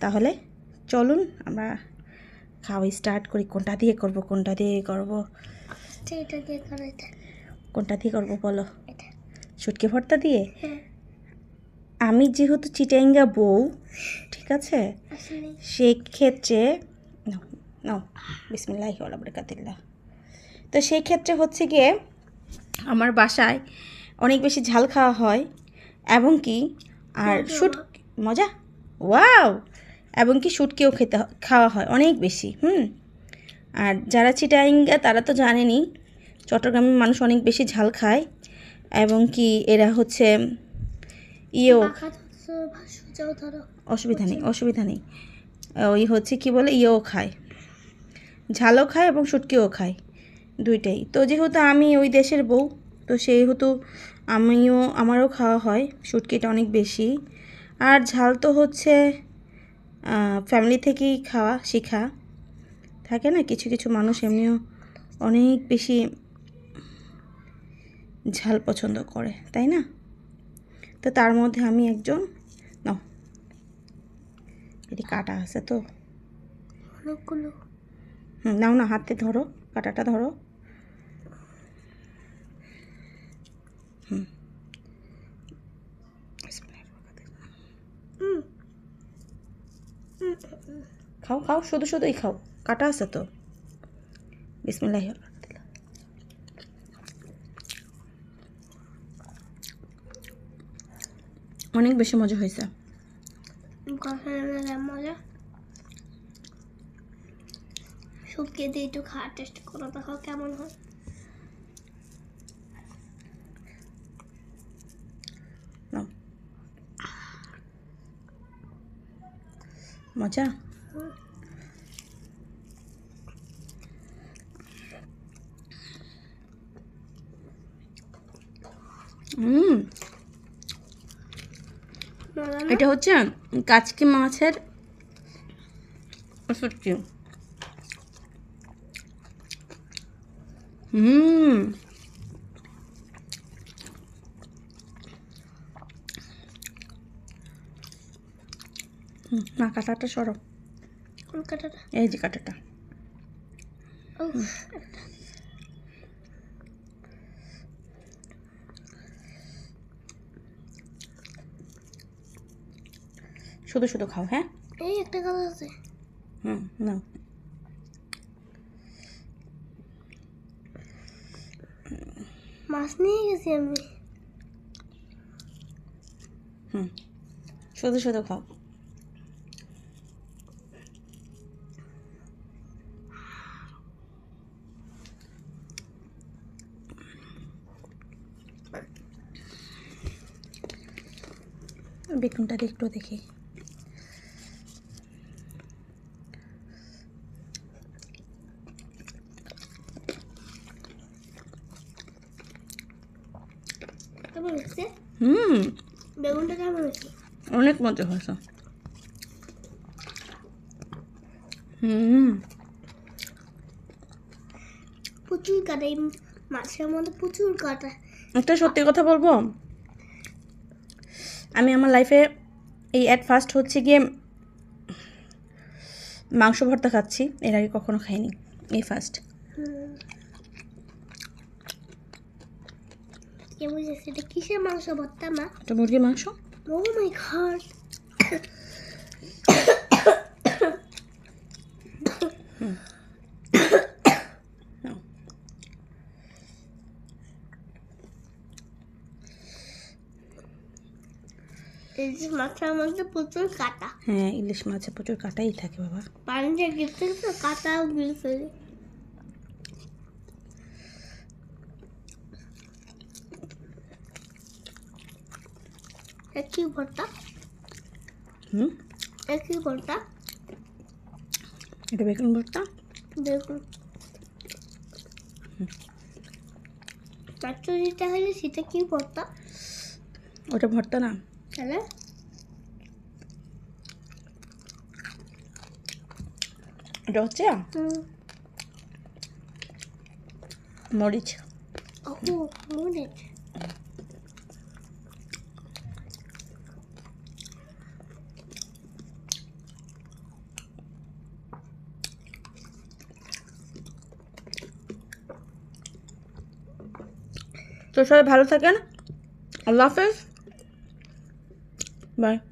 তাহলে চলুন আমরা খাওয়া স্টার্ট করি। কোনটা দিয়ে করব কোনটা দিয়ে করব? কোনটা দিয়ে করব বলো? শুটকি ভর্তা দিয়ে? হ্যাঁ। আমি যেহেতু চিটাঙ্গা বউ ঠিক আছে? আসলে সেই ক্ষেত্রে নাও বিসমিল্লাহি তো সেই ক্ষেত্রে হচ্ছে গিয়ে আমার বাসায় অনেক বেশি ঝাল খাওয়া হয় এবং কি আর। শুট মজা? ওয়াও! এবং কি শুটকিও খেতে খাওয়া হয় অনেক বেশি, হুম? আর যারা চিটাইঙ্গা তারা তো জানেনই, চট্টগ্রামের মানুষ অনেক বেশি ঝাল খায় এবং কি এরা হচ্ছে ইয়েও অসুবিধা নেই অসুবিধা নেই। ওই হচ্ছে কি বলে, ইয়েও খায়। ঝালও খায় এবং শুটকিও খায় দুইটাই। তো যেহেতু আমি ওই দেশের বউ, তো সেহেতু আমিও, আমারও খাওয়া হয়, শুটকিটা অনেক বেশি। আর ঝাল তো হচ্ছে ফ্যামিলি থেকেই খাওয়া শেখা। থাকে না কিছু কিছু মানুষ এমনিও অনেক বেশি ঝাল পছন্দ করে তাই না? তো তার মধ্যে আমি একজন নাও। এটি কাটা আছে তো। অনেকগুলো। হুম নাও না হাতে ধরো কাটাটা ধরো। হুম। খাও খাও, শুধু শুধুই খাও। কাটা আছে তো। বিসমিল্লাহ অনেক বেশি মজা হয়েছে। মজা। শুকিয়ে দিয়ে একটু খাওয়ার টেস্ট করে, দেখো কেমন হয়। মজা? এটা হচ্ছে কাচকি মাছের শুটকি হুম। হুম, না কাটাটা সরো কলকাতাটা এই যে কাটাটা। শুধু শুধু খাও হ্যাঁ? এই একটা কথা আছে। হুম না মাছ নিয়ে গেছি আমি। হুম শুধু শুধু খাও। বেগুনটা একটু দেখি। হুম। বেগুনটা কেমন হয়েছে? অনেক মজা হয়েছে। হুম। প্রচুর কাটা এই মাছের মধ্যে প্রচুর কাটা। একটা সত্যি কথা বলব? আমি আমার লাইফে এই অ্যাট ফার্স্ট হচ্ছে গিয়ে মাংস ভর্তা খাচ্ছি। এর আগে কখনো খাইনি এই ফার্স্ট এটা কিসের মাংস ভর্তা মা? এটা মুরগির মাংস? ও মাই গড নাও। যে মাছের মধ্যে প্রচুর কাটা। হ্যাঁ ইলিশ মাছে প্রচুর কাটাই থাকে বাবা। পানিতে গেছে তো কাটাও গিলছে একই ভর্তা। হুম? একই ভর্তা। এটা বেগুন ভর্তা? মাত্র যেটা হলে সেটা কি ভর্তা? ওটা ভর্তা না। 할래? 러지? 응. 머리지. 어, 머리지. তো সবাই ভালো থাকেন আল্লাহ হাফেজ Bye.